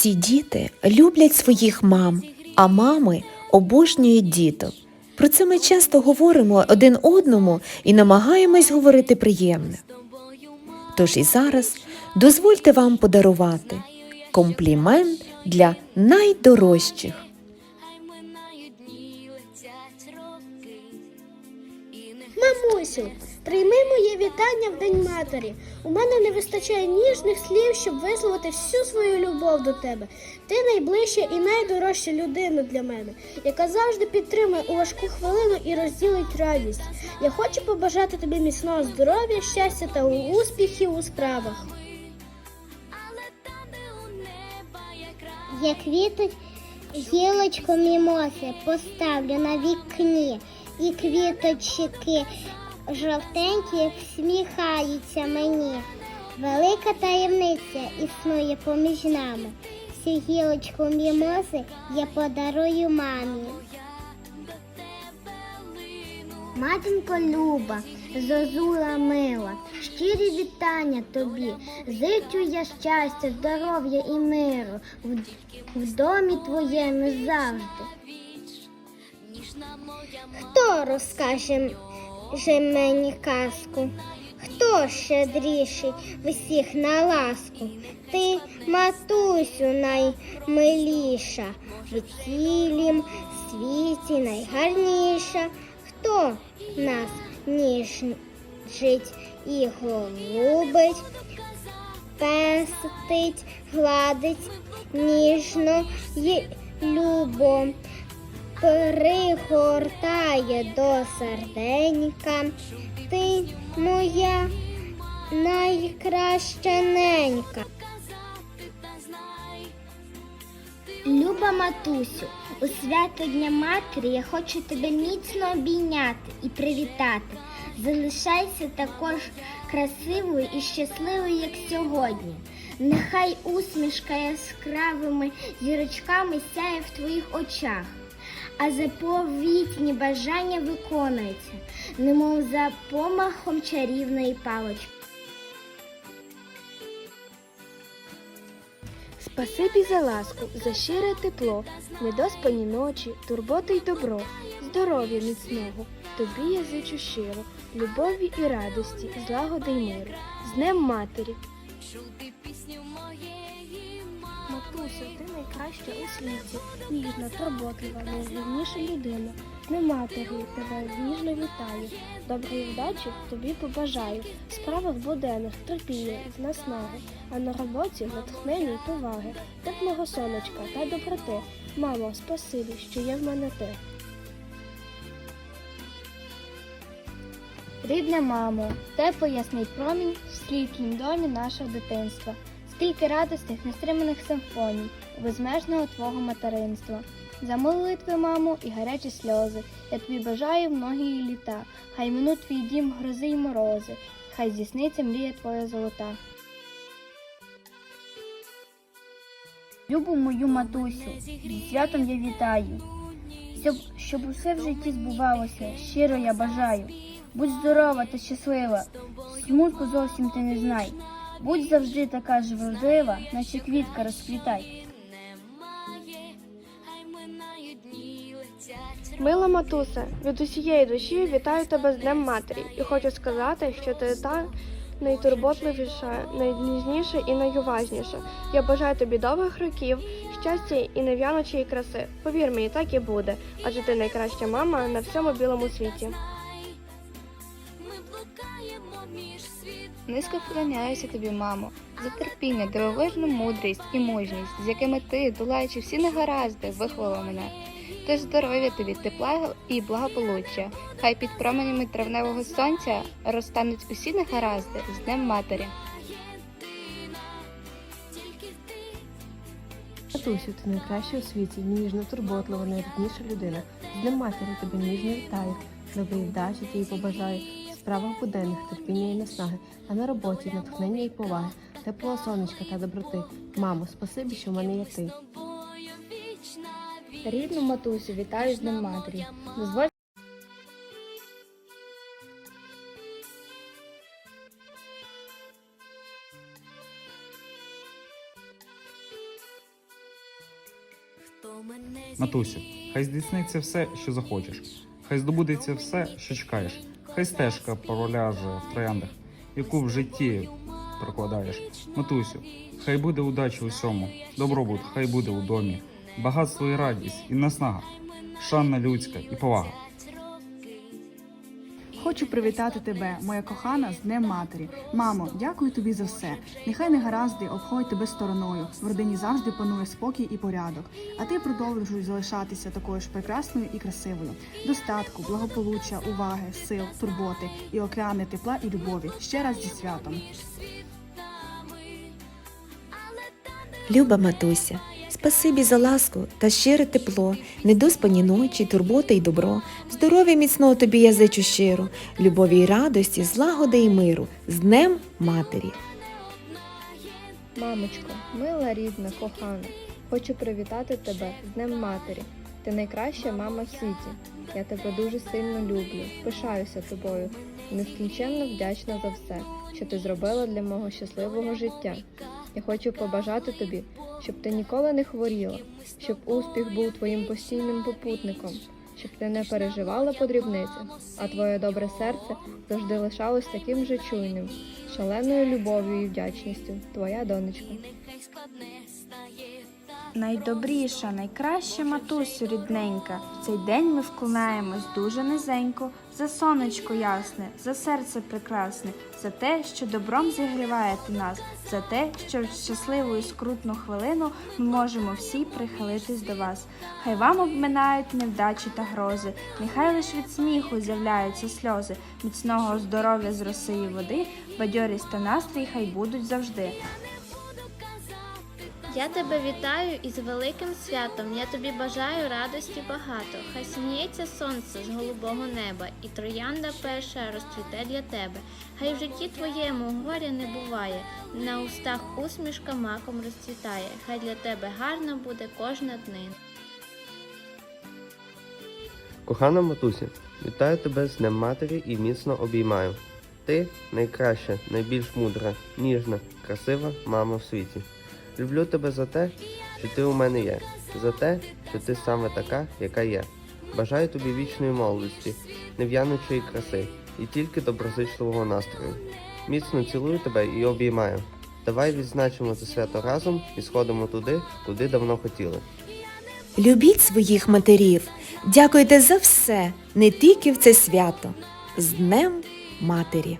Всі діти люблять своїх мам, а мами обожнюють діток. Про це ми часто говоримо один одному і намагаємось говорити приємне. Тож і зараз дозвольте вам подарувати комплімент для найдорожчих. Мамусю, прийми моє вітання в День матері. У мене не вистачає ніжних слів, щоб висловити всю свою любов до тебе. Ти найближча і найдорожча людина для мене, яка завжди підтримує у важку хвилину і розділить радість. Я хочу побажати тобі міцного здоров'я, щастя та успіхів у справах. але там, де у неба якраз Як квітуть гілочку мімоси поставлю на вікні, і квіточки жовтенькі всміхаються мені. Велика таємниця існує поміж нами. Цю гілочку мімоси я подарую мамі. Матінко Люба, зозула мила, щирі вітання тобі. Зичу я щастя, здоров'я і миру в, в домі твоєму завжди. Хто розкаже же мені казку? Хто щедріший всіх на ласку? Ти, матусю, наймиліша, в цілім світі найгарніша. Хто нас ніжить і голубить, пестить, гладить ніжно й любо пригортає до серденька. Ти моя найкраща ненька. Люба матусю, у свято Дня Матері я хочу тебе міцно обійняти і привітати. Залишайся також красивою і щасливою, як сьогодні. Нехай усмішка яскравими зірочками сяє в твоїх очах, а заповітні бажання виконуються, немов за помахом чарівної палочки. Спасибі за ласку, за щире тепло, недоспані ночі, турботи й добро, здоров'я міцного. Тобі я зичу щиро, любові і радості, злагоди й миру. З Днем Матері. чути пісню моєї мами. Матуся, ти найкраща у світі, ніжна, турботлива, найрівніша людина. Днем Матері тебе ніжно вітаю. Доброї вдачі тобі побажаю. В справах буденних терпіння і наснаги, а на роботі натхнення й поваги, теплого сонечка та доброти. Мамо, спасибі, що є в мене ти. Рідна мамо, теплий ясний промінь в світлім домі нашого дитинства. Скільки радісних, нестриманих симфоній, безмежного твого материнства. За молитви, мамо, і гарячі сльози. Я тобі бажаю многії літа. Хай минуть твій дім грози й морози, хай здійсниться мрія твоя золота. Любу мою матусю, святом я вітаю. Щоб, щоб усе в житті збувалося, щиро я бажаю. Будь здорова та щаслива, смутку зовсім ти не знай. Будь завжди така ж вродлива, наче квітка розквітай. Мила матусе, від усієї душі вітаю тебе з Днем Матері і хочу сказати, що ти та найтурботливіша, найніжніша і найуважніша. Я бажаю тобі довгих років, щастя і нев'яночої краси. Повір мені, так і буде, адже ти найкраща мама на всьому білому світі. Низько вклоняюся тобі, мамо, за терпіння, дивовижну мудрість і мужність, з якими ти, долаючи всі негаразди, виховала мене. Тож здоров'я тобі, тепла і благополуччя. Хай під променями травневого сонця розтануть усі негаразди з Днем Матері. Матусю, ти найкраща у світі, ніжна, турботлива, найрідніша людина. З Днем матері тебе ніжно вітаю. Доброї вдачі тобі побажаю. Справах буденних, терпіння і наснаги, а на роботі натхнення і поваги, теплого сонечка та доброти. Мамо, спасибі, що в мене є ти. Вічна Рідну матусю, вітаю з Днем Матері. Дозволь Матусю, хай здійсниться все, що захочеш. Хай здобудеться все, що чекаєш. Хай стежка проляже в трояндах, яку в житті прокладаєш. Матусю, хай буде удача усьому, добробут, хай буде у домі, багатство і радість, і наснага, шанна людська і повага. Хочу привітати тебе, моя кохана, з Днем Матері. Мамо, дякую тобі за все. Нехай негаразди обходять тебе стороною. В родині завжди панує спокій і порядок. А ти продовжуй залишатися такою ж прекрасною і красивою. Достатку, благополуччя, уваги, сил, турботи і океани тепла і любові. Ще раз зі святом. Люба матуся, спасибі за ласку та щире тепло, недоспані ночі, турботи й добро, здоров'я міцного тобі я зичу щиро, любові й радості, злагоди й миру, з Днем Матері. Мамочко, мила рідна, кохана, хочу привітати тебе з Днем Матері. Ти найкраща мама в світі. Я тебе дуже сильно люблю, пишаюся тобою нескінченно вдячна за все, що ти зробила для мого щасливого життя. Я хочу побажати тобі, щоб ти ніколи не хворіла, щоб успіх був твоїм постійним попутником, щоб ти не переживала по дрібницях, а твоє добре серце завжди лишалось таким же чуйним, шаленою любов'ю і вдячністю. Твоя донечка. Найдобріша, найкраща матусю рідненька. В цей день ми вклонаємось дуже низенько за сонечко ясне, за серце прекрасне, за те, що добром зігріваєте нас, за те, що в щасливу і скрутну хвилину ми можемо всі прихилитись до вас. Хай вам обминають невдачі та грози, нехай лиш від сміху з'являються сльози, міцного здоров'я з роси і води, бадьорість та настрій хай будуть завжди. Я тебе вітаю із великим святом. Я тобі бажаю радості багато. Хай сміється сонце з голубого неба, і троянда перша розцвіте для тебе. Хай в житті твоєму горя не буває. На устах усмішка маком розцвітає. Хай для тебе гарна буде кожна днина. Кохана матуся, вітаю тебе з Днем Матері і міцно обіймаю. Ти найкраща, найбільш мудра, ніжна, красива мама в світі. Люблю тебе за те, що ти у мене є, за те, що ти саме така, яка є. Бажаю тобі вічної молодості, нев'янучої краси і тільки доброзичливого настрою. Міцно цілую тебе і обіймаю. Давай відзначимо це свято разом і сходимо туди, куди давно хотіли. Любіть своїх матерів, дякуйте за все, не тільки в це свято. З Днем Матері.